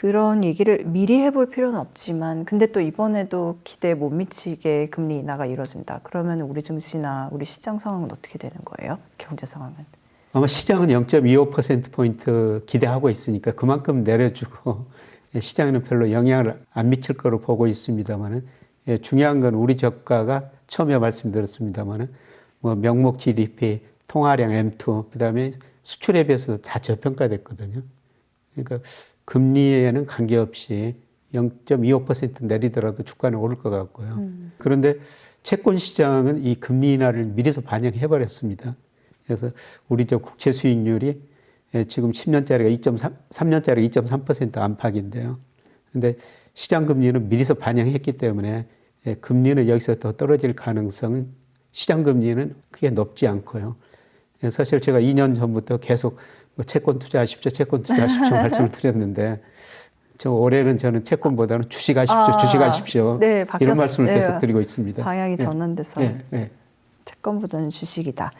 그런 얘기를 미리 해볼 필요는 없지만 근데 또 이번에도 기대에 못 미치게 금리 인하가 이뤄진다. 그러면 우리 증시나 우리 시장 상황은 어떻게 되는 거예요? 경제 상황은? 아마 시장은 0.25%포인트 기대하고 있으니까 그만큼 내려주고 예, 시장에는 별로 영향을 안 미칠 거로 보고 있습니다만은 예, 중요한 건 우리 저가가 처음에 말씀드렸습니다만은 뭐 명목 GDP, 통화량 M2, 그다음에 수출에 비해서 다 저평가됐거든요. 그러니까 금리에는 관계없이 0.25% 내리더라도 주가는 오를 것 같고요. 그런데 채권 시장은 이 금리 인하를 미리서 반영해 버렸습니다. 그래서 우리 저 국채 수익률이 예, 지금 10년짜리가 2.3, 3년짜리 2.3% 안팎인데요. 근데 시장 금리는 미리서 반영했기 때문에 예, 금리는 여기서 더 떨어질 가능성은 시장 금리는 크게 높지 않고요. 예, 사실 제가 2년 전부터 계속 뭐 채권 투자하십시오, 채권 투자하십시오 말씀을 드렸는데 저 올해는 저는 채권보다는 주식하십시오, 아, 주식하십시오 네, 바뀌었- 이런 말씀을 네. 계속 드리고 있습니다. 방향이 예, 전환돼서 예, 예. 채권보다는 주식이다.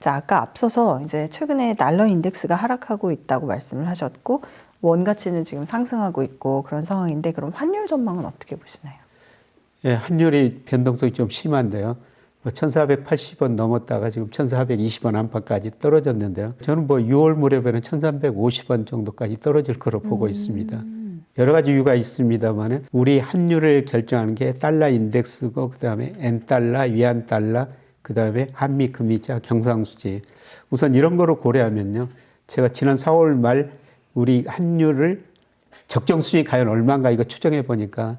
자, 아까 앞서서 이제 최근에 달러 인덱스가 하락하고 있다고 말씀을 하셨고 원 가치는 지금 상승하고 있고 그런 상황인데 그럼 환율 전망은 어떻게 보시나요? 예, 환율이 변동성이 좀 심한데요. 뭐 1,480원 넘었다가 지금 1,420원 안팎까지 떨어졌는데요. 저는 뭐 6월 무렵에는 1,350원 정도까지 떨어질 거로 보고 있습니다. 여러 가지 이유가 있습니다만은 우리 환율을 결정하는 게 달러 인덱스고 그다음에 엔 달러, 위안 달러, 그다음에 한미 금리자 경상수지. 우선 이런 거로 고려하면요. 제가 지난 4월 말 우리 환율을 적정 수준이 과연 얼마인가 이거 추정해 보니까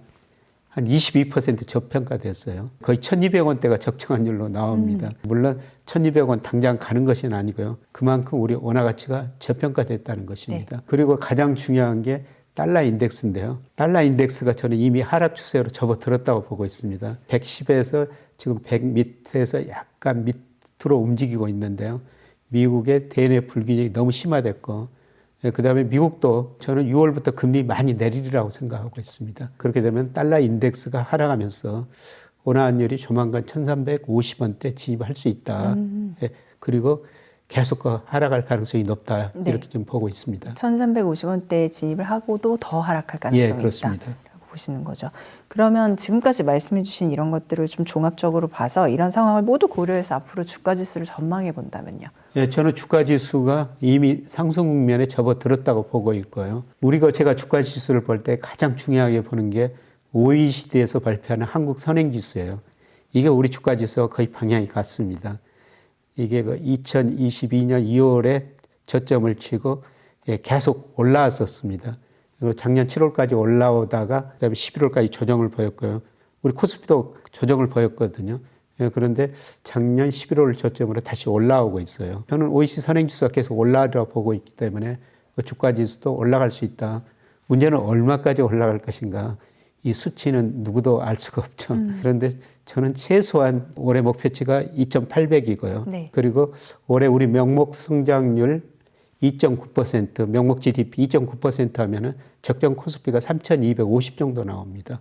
한 22% 저평가됐어요. 거의 1,200원대가 적정한율로 나옵니다. 물론 1,200원 당장 가는 것은 아니고요. 그만큼 우리 원화 가치가 저평가됐다는 것입니다. 그리고 가장 중요한 게 달러 인덱스인데요. 달러 인덱스가 저는 이미 하락 추세로 접어들었다고 보고 있습니다. 110에서 지금 100 밑에서 약간 밑으로 움직이고 있는데요. 미국의 대내 불균형이 너무 심화됐고 그 다음에 미국도 저는 6월부터 금리 많이 내리리라고 생각하고 있습니다. 그렇게 되면 달러 인덱스가 하락하면서 원화환율이 조만간 1350원대 진입할 수 있다. 예, 그리고 계속 그 하락할 가능성이 높다. 네. 이렇게 좀 보고 있습니다. 1,350원대에 진입을 하고도 더 하락할 가능성이 예, 있다. 보시는 거죠. 그러면 지금까지 말씀해 주신 이런 것들을 좀 종합적으로 봐서 이런 상황을 모두 고려해서 앞으로 주가 지수를 전망해 본다면요. 예, 저는 주가 지수가 이미 상승 국면에 접어들었다고 보고 있고요. 우리가 제가 주가 지수를 볼 때 가장 중요하게 보는 게 OECD에서 발표하는 한국 선행 지수예요. 이게 우리 주가 지수와 거의 방향이 같습니다. 이게 그 2022년 2월에 저점을 치고 예, 계속 올라왔었습니다. 작년 7월까지 올라오다가 그다음에 11월까지 조정을 보였고요. 우리 코스피도 조정을 보였거든요. 예, 그런데 작년 11월 저점으로 다시 올라오고 있어요. 저는 OECD 선행지수가 계속 올라가리라 보고 있기 때문에 그 주가지수도 올라갈 수 있다. 문제는 얼마까지 올라갈 것인가. 이 수치는 누구도 알 수가 없죠. 그런데 저는 최소한 올해 목표치가 2.800이고요. 네. 그리고 올해 우리 명목 성장률 2.9%, 명목 GDP 2.9% 하면은 적정 코스피가 3,250 정도 나옵니다.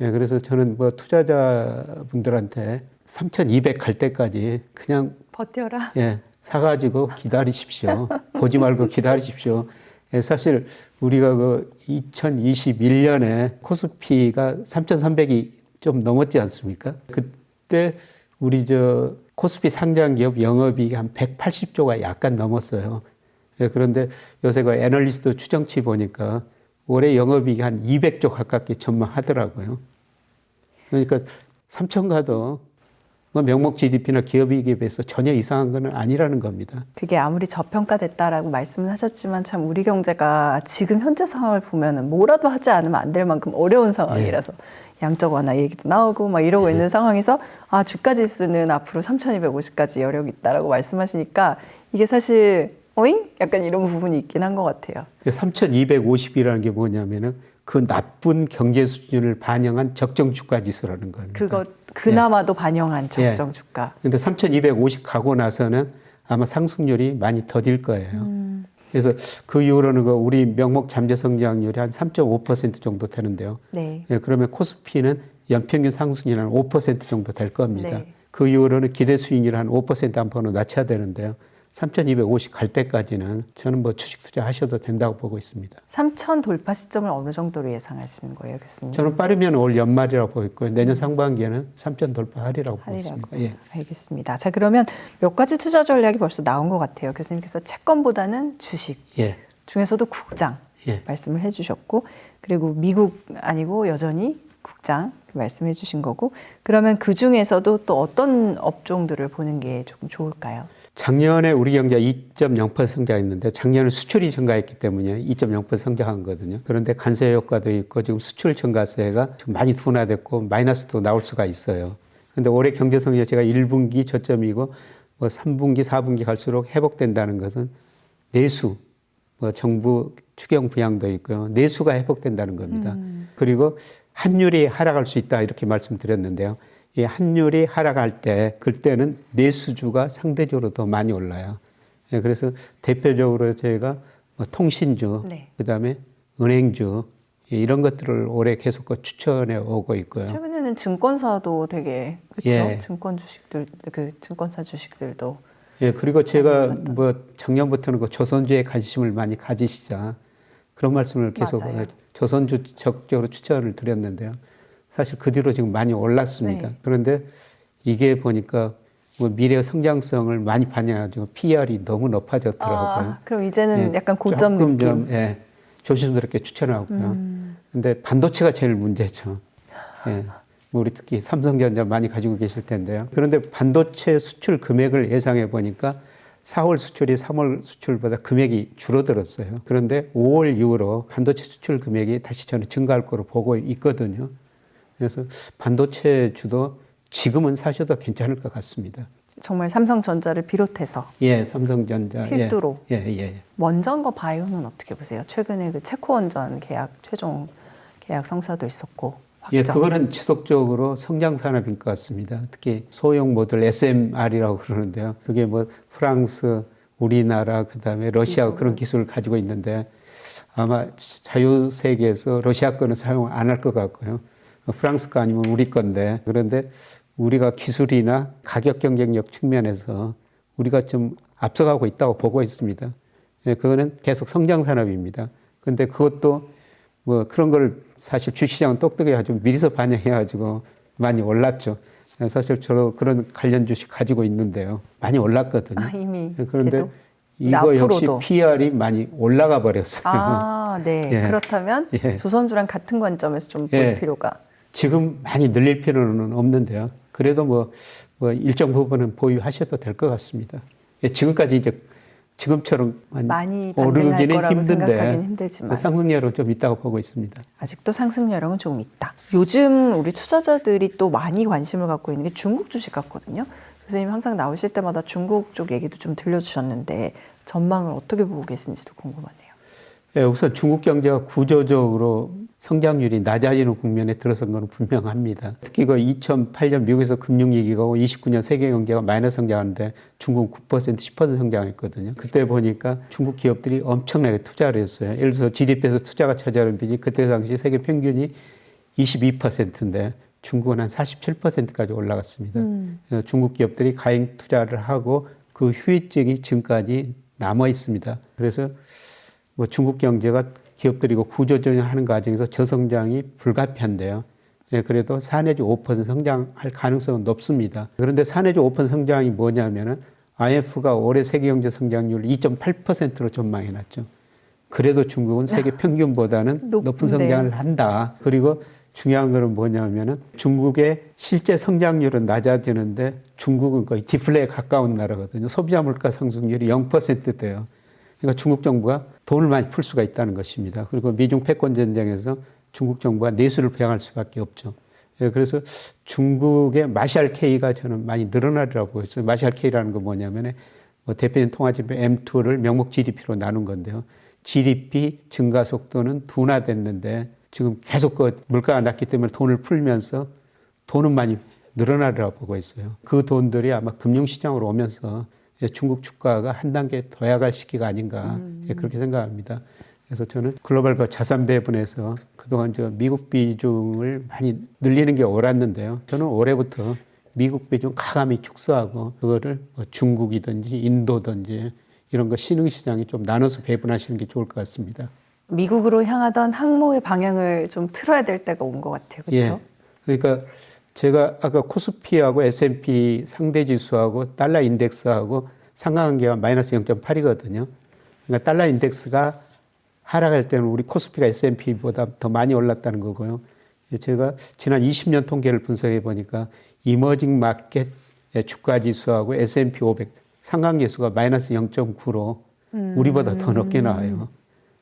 예, 그래서 저는 뭐 투자자분들한테 3,200 갈 때까지 그냥 버텨라. 예, 사가지고 기다리십시오. 보지 말고 기다리십시오. 예, 사실 우리가 그 2021년에 코스피가 3,300이 좀 넘었지 않습니까? 그때 우리 저 코스피 상장 기업 영업이익이 한 180조가 약간 넘었어요. 예, 그런데 요새 그 애널리스트 추정치 보니까 올해 영업이익이 한 200조 가깝게 전망하더라고요. 그러니까 3천 가도 뭐 명목 GDP나 기업이익에 비해서 전혀 이상한 건 아니라는 겁니다. 그게 아무리 저평가됐다라고 말씀을 하셨지만 참 우리 경제가 지금 현재 상황을 보면은 뭐라도 하지 않으면 안 될 만큼 어려운 상황이라서 양적 완화 얘기도 나오고 막 이러고 있는 상황에서 아 주가 지수는 앞으로 3,250까지 여력이 있다라고 말씀하시니까 이게 사실 어잉? 약간 이런 부분이 있긴 한 것 같아요. 3,250이라는 게 뭐냐면은 그 나쁜 경제 수준을 반영한 적정 주가 지수라는 겁니다. 그거 그나마도 반영한 적정 주가. 근데 3,250 가고 나서는 아마 상승률이 많이 더딜 거예요. 그래서 그 이후로는 그 우리 명목 잠재 성장률이 한 3.5% 정도 되는데요. 네. 예, 그러면 코스피는 연평균 상승률이 한5% 정도 될 겁니다. 네. 그 이후로는 기대 수익률 한5% 안팎으로 낮춰야 되는데요. 3,250 갈 때까지는 저는 뭐 주식 투자 하셔도 된다고 보고 있습니다. 3천 돌파 시점을 어느 정도로 예상하시는 거예요, 교수님? 저는 빠르면 올 연말이라고 보고 있고요. 내년 상반기에는 3천 돌파하리라고 보고. 있습니다. 예. 알겠습니다. 자, 그러면 몇 가지 투자 전략이 벌써 나온 것 같아요. 교수님께서 채권보다는 주식 예. 중에서도 국장 예. 말씀을 해주셨고, 그리고 미국 아니고 여전히 국장 말씀해 주신 거고, 그러면 그 중에서도 또 어떤 업종들을 보는 게 조금 좋을까요? 작년에 우리 경제가 2.0% 성장했는데 작년에 수출이 증가했기 때문에 2.0% 성장한 거거든요. 그런데 관세 효과도 있고 지금 수출 증가세가 좀 많이 둔화됐고 마이너스도 나올 수가 있어요. 근데 올해 경제 성장 제가 1분기 저점이고 뭐 3분기, 4분기 갈수록 회복된다는 것은 내수, 뭐 정부 추경 부양도 있고요. 내수가 회복된다는 겁니다. 그리고 환율이 하락할 수 있다 이렇게 말씀드렸는데요. 이 환율이 하락할 때 그때는 내수주가 상대적으로 더 많이 올라요. 예, 그래서 대표적으로 저희가 뭐 통신주, 네. 그다음에 은행주 예, 이런 것들을 올해 계속 그 추천해 오고 있고요. 최근에는 증권사도 되게 그렇죠. 예. 증권 주식들 그 증권사 주식들도 예, 그리고 제가 뭐 작년부터는 그 조선주에 관심을 많이 가지시자 그런 말씀을 계속 맞아요. 조선주 적극적으로 추천을 드렸는데요. 사실 그 뒤로 지금 많이 올랐습니다. 네. 그런데 이게 보니까 뭐 미래 성장성을 많이 반영해가지고 PR이 너무 높아졌더라고요. 아, 그럼 이제는 예, 약간 고점 조금 느낌. 음. 좀 예, 조심스럽게 추천하고요. 근데 반도체가 제일 문제죠. 예. 뭐 우리 특히 삼성전자 많이 가지고 계실 텐데요. 그런데 반도체 수출 금액을 예상해 보니까 4월 수출이 3월 수출보다 금액이 줄어들었어요. 그런데 5월 이후로 반도체 수출 금액이 다시 저는 증가할 거로 보고 있거든요. 그래서 반도체 주도 지금은 사셔도 괜찮을 것 같습니다. 정말 삼성전자를 비롯해서 예, 삼성전자. 예. 필두로. 예, 예, 예. 원전과 바이오는 어떻게 보세요? 최근에 그 체코 원전 계약 최종 계약 성사도 있었고 예, 확정. 그거는 지속적으로 성장 산업인 것 같습니다. 특히 소형 모듈 SMR이라고 그러는데요. 그게 뭐 프랑스, 우리나라, 그다음에 러시아 그런 기술을 가지고 있는데 아마 자유 세계에서 러시아 거는 사용 안 할 것 같고요. 프랑스 거 아니면 우리 건데 그런데 우리가 기술이나 가격 경쟁력 측면에서 우리가 좀 앞서가고 있다고 보고 있습니다. 예, 그거는 계속 성장 산업입니다. 근데 그것도 뭐 그런 걸 사실 주시장은 똑똑해 가지고 미리서 반영해 가지고 많이 올랐죠. 사실 저도 그런 관련 주식 가지고 있는데요. 많이 올랐거든요. 아, 이미 예, 그런데? 이거 역시. PR이 많이 올라가 버렸어요. 아, 네. 예. 그렇다면 예. 조선주랑 같은 관점에서 좀볼 예. 필요가. 지금 많이 늘릴 필요는 없는데요. 그래도 뭐, 뭐 일정 부분은 보유하셔도 될 것 같습니다. 예, 지금까지 이제 지금처럼 많이 오르기는 힘든데 힘들지만. 상승률은 좀 있다고 보고 있습니다. 아직도 상승 여력은 조금 있다. 요즘 우리 투자자들이 또 많이 관심을 갖고 있는 게 중국 주식 같거든요. 교수님 항상 나오실 때마다 중국 쪽 얘기도 좀 들려주셨는데 전망을 어떻게 보고 계신지도 궁금하네요. 예, 우선 중국 경제가 구조적으로 성장률이 낮아지는 국면에 들어선 건 분명합니다. 특히 그 2008년 미국에서 금융위기가 오고 29년 세계 경제가 마이너스 성장하는데 중국은 9% 10% 성장했거든요. 그때 보니까 중국 기업들이 엄청나게 투자를 했어요. 예를 들어서 GDP에서 투자가 차지하는 비중이 그때 당시 세계 평균이 22%인데 중국은 한 47%까지 올라갔습니다. 그래서 중국 기업들이 가행 투자를 하고 그 후유증이 지금까지 남아 있습니다. 그래서 뭐 중국 경제가 기업들이 그 구조조정하는 과정에서 저성장이 불가피한데요. 예, 그래도 4 내지 5% 성장할 가능성은 높습니다. 그런데 4 내지 5% 성장이 뭐냐면은 IMF가 올해 세계 경제 성장률 2.8%로 전망해 놨죠. 그래도 중국은 세계 평균보다는 높- 네. 성장을 한다. 그리고 중요한 거는 뭐냐면은 중국의 실제 성장률은 낮아지는데 중국은 거의 디플레에 가까운 나라거든요. 소비자 물가 상승률이 0% 돼요. 그러니까 중국 정부가 돈을 많이 풀 수가 있다는 것입니다. 그리고 미중 패권 전쟁에서 중국 정부가 내수를 부양할 수밖에 없죠. 예, 그래서 중국의 마샬 K가 저는 많이 늘어나리라고 보였어요. 마샬 K라는 건 뭐냐면은 뭐 대표적인 통화지표 M2를 명목 GDP로 나눈 건데요. GDP 증가 속도는 둔화됐는데 지금 계속 그 물가가 낮기 때문에 돈을 풀면서 돈은 많이 늘어나리라고 보고 있어요. 그 돈들이 아마 금융시장으로 오면서 예, 중국 주가가 한 단계 더 야갈 시기가 아닌가 예, 그렇게 생각합니다. 그래서 저는 글로벌 그 자산 배분에서 그동안 저 미국 비중을 많이 늘리는 게 옳았는데요. 저는 올해부터 미국 비중 가감히 축소하고 그거를 뭐 중국이든지 인도든지 이런 거 신흥 시장이 좀 나눠서 배분하시는 게 좋을 것 같습니다. 미국으로 향하던 항모의 방향을 좀 틀어야 될 때가 온 것 같아요. 그렇죠? 예. 그러니까 제가 아까 코스피하고 S&P 상대 지수하고 달러 인덱스하고 상관관계가 마이너스 0.8이거든요. 그러니까 달러 인덱스가 하락할 때는 우리 코스피가 S&P보다 더 많이 올랐다는 거고요. 예, 제가 지난 20년 통계를 분석해 보니까 이머징 마켓 주가 지수하고 S&P 500 상관계수가 마이너스 0.9로 우리보다 더 높게 나와요.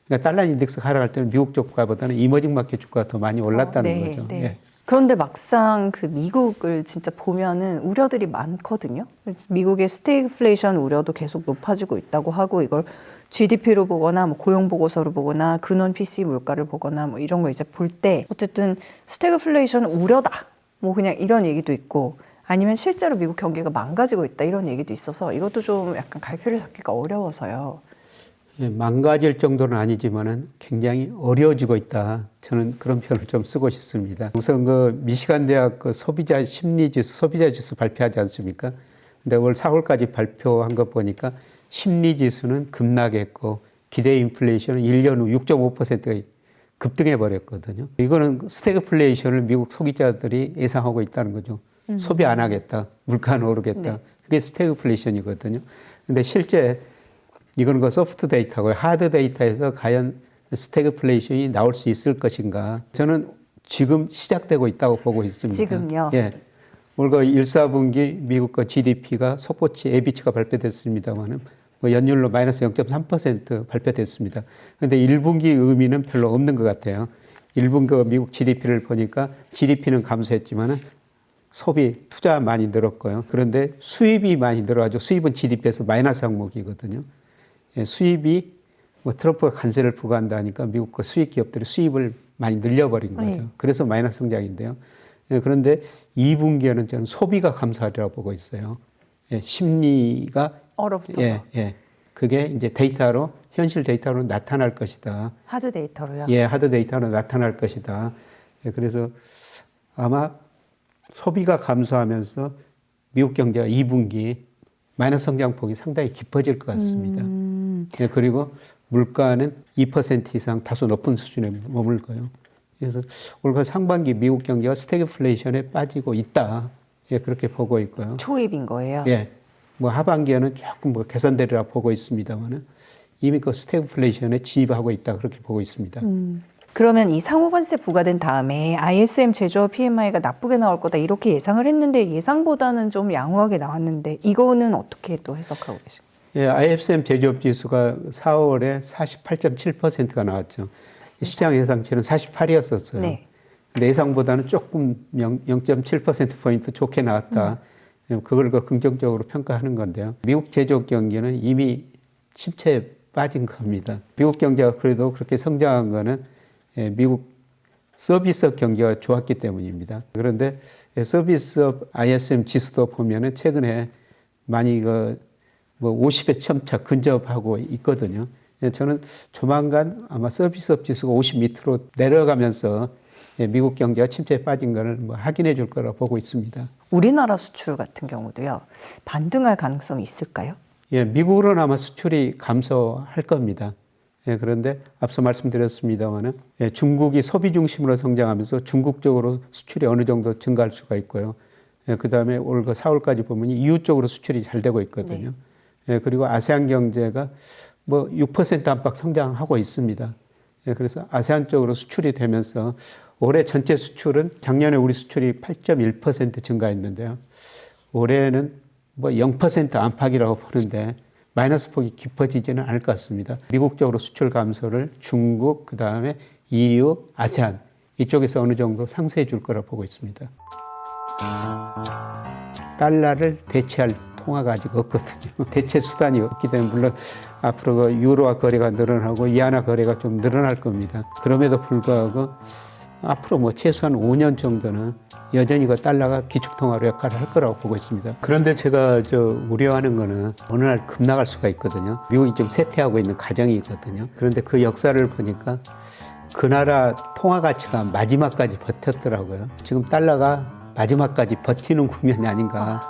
그러니까 달러 인덱스가 하락할 때는 미국 주가보다는 이머징 마켓 주가가 더 많이 올랐다는 어, 네, 거죠. 네. 예. 그런데 막상 그 미국을 진짜 보면은 우려들이 많거든요. 미국의 스테이플레이션 우려도 계속 높아지고 있다고 하고 이걸 GDP로 보거나 뭐 고용 보고서로 보거나 근원 PC 물가를 보거나 뭐 이런 거 이제 볼 때 어쨌든 스태그플레이션 우려다. 뭐 그냥 이런 얘기도 있고 아니면 실제로 미국 경기가 망가지고 있다 이런 얘기도 있어서 이것도 좀 약간 갈피를 잡기가 어려워서요. 예, 망가질 정도는 아니지만은 굉장히 어려워지고 있다. 저는 그런 표현을 좀 쓰고 싶습니다. 우선 그 미시간 대학 그 소비자 심리 지수, 소비자 지수 발표하지 않습니까? 근데 올 4월까지 발표한 거 보니까 심리 지수는 급락했고 기대 인플레이션은 1년 후 6.5%가 급등해 버렸거든요. 이거는 스태그플레이션을 미국 소비자들이 예상하고 있다는 거죠. 소비 안 하겠다. 물가는 오르겠다. 네. 그게 스태그플레이션이거든요. 근데 실제 이건 그 소프트 데이터고요. 하드 데이터에서 과연 스태그플레이션이 나올 수 있을 것인가? 저는 지금 시작되고 있다고 보고 있습니다. 지금요? 예. 올 그 1, 4분기 미국 거 GDP가 속보치 예비치가 발표됐습니다만은 뭐 연율로 마이너스 0.3% 발표됐습니다. 그런데 1분기 의미는 별로 없는 것 같아요. 1분기 미국 GDP를 보니까 GDP는 감소했지만은 소비 투자 많이 늘었고요. 그런데 수입이 많이 늘어가지고 수입은 GDP에서 마이너스 항목이거든요. 예, 수입이 뭐 트럼프가 관세를 부과한다니까 미국 그 수입 기업들이 수입을 많이 늘려버린 거죠. 네. 그래서 마이너스 성장인데요. 예, 그런데 2분기에는 저는 소비가 감소하리라고 보고 있어요. 예, 심리가 얼어붙어서 예, 예. 그게 이제 데이터로 현실 데이터로 나타날 것이다. 하드 데이터로요. 예, 하드 데이터로 나타날 것이다. 예, 그래서 아마 소비가 감소하면서 미국 경제가 2분기 마이너스 성장폭이 상당히 깊어질 것 같습니다. 음. 예, 그리고 물가는 2% 이상 다소 높은 수준에 머물고요. 그래서 올가 상반기 미국 경제가 스태그플레이션에 빠지고 있다. 예, 그렇게 보고 있고요. 초입인 거예요. 예, 뭐 하반기에는 조금 뭐 개선되리라 보고 있습니다만은 이미 그 스태그플레이션에 진입하고 있다 그렇게 보고 있습니다. 음. 그러면 이 상호관세 부과된 다음에 ISM 제조업 PMI가 나쁘게 나올 거다 이렇게 예상을 했는데 예상보다는 좀 양호하게 나왔는데 이거는 어떻게 또 해석하고 계신가요? 예, ISM 제조업 지수가 4월에 48.7%가 나왔죠. 시장 예상치는 48이었었어요. 네. 근데 예상보다는 조금 0.7% 포인트 좋게 나왔다. 음. 그걸 그 긍정적으로 평가하는 건데요. 미국 제조업 경기는 이미 침체에 빠진 겁니다. 미국 경제가 그래도 그렇게 성장한 거는 예, 미국 서비스업 경기가 좋았기 때문입니다. 그런데 서비스업 ISM 지수도 보면은 최근에 많이 그 뭐 50에 첨차 근접하고 있거든요. 예, 저는 조만간 아마 서비스업 지수가 50 밑으로 내려가면서 예, 미국 경제가 침체에 빠진 것을 뭐 확인해 줄 거라 보고 있습니다. 우리나라 수출 같은 경우도요 반등할 가능성이 있을까요? 예, 미국으로는 아마 수출이 감소할 겁니다. 예, 그런데 앞서 말씀드렸습니다만은 예, 중국이 소비 중심으로 성장하면서 중국 쪽으로 수출이 어느 정도 증가할 수가 있고요. 예, 그 다음에 올그 4월까지 보면 이유 쪽으로 수출이 잘 되고 있거든요. 예, 그리고 아세안 경제가 뭐 6% 안팎 성장하고 있습니다. 예, 그래서 아세안 쪽으로 수출이 되면서 올해 전체 수출은 작년에 우리 수출이 8.1% 증가했는데요. 올해는 뭐 0% 안팎이라고 보는데 마이너스 폭이 깊어지지는 않을 것 같습니다. 미국 쪽으로 수출 감소를 중국, 그 다음에 EU, 아세안 이쪽에서 어느 정도 상쇄해 줄 거라 보고 있습니다. 달러를 대체할 통화가 아직 없거든요. 대체 수단이 없기 때문에 물론 앞으로 그 유로화 거래가 늘어나고 이하나 거래가 좀 늘어날 겁니다. 그럼에도 불구하고 앞으로 뭐 최소한 5년 정도는 여전히 그 달러가 기축통화로 역할을 할 거라고 보고 있습니다. 그런데 제가 저 우려하는 거는 어느 날 급락할 수가 있거든요. 미국이 좀 쇠퇴하고 있는 과정이 있거든요. 그런데 그 역사를 보니까 그 나라 통화 가치가 마지막까지 버텼더라고요. 지금 달러가 마지막까지 버티는 국면이 아닌가.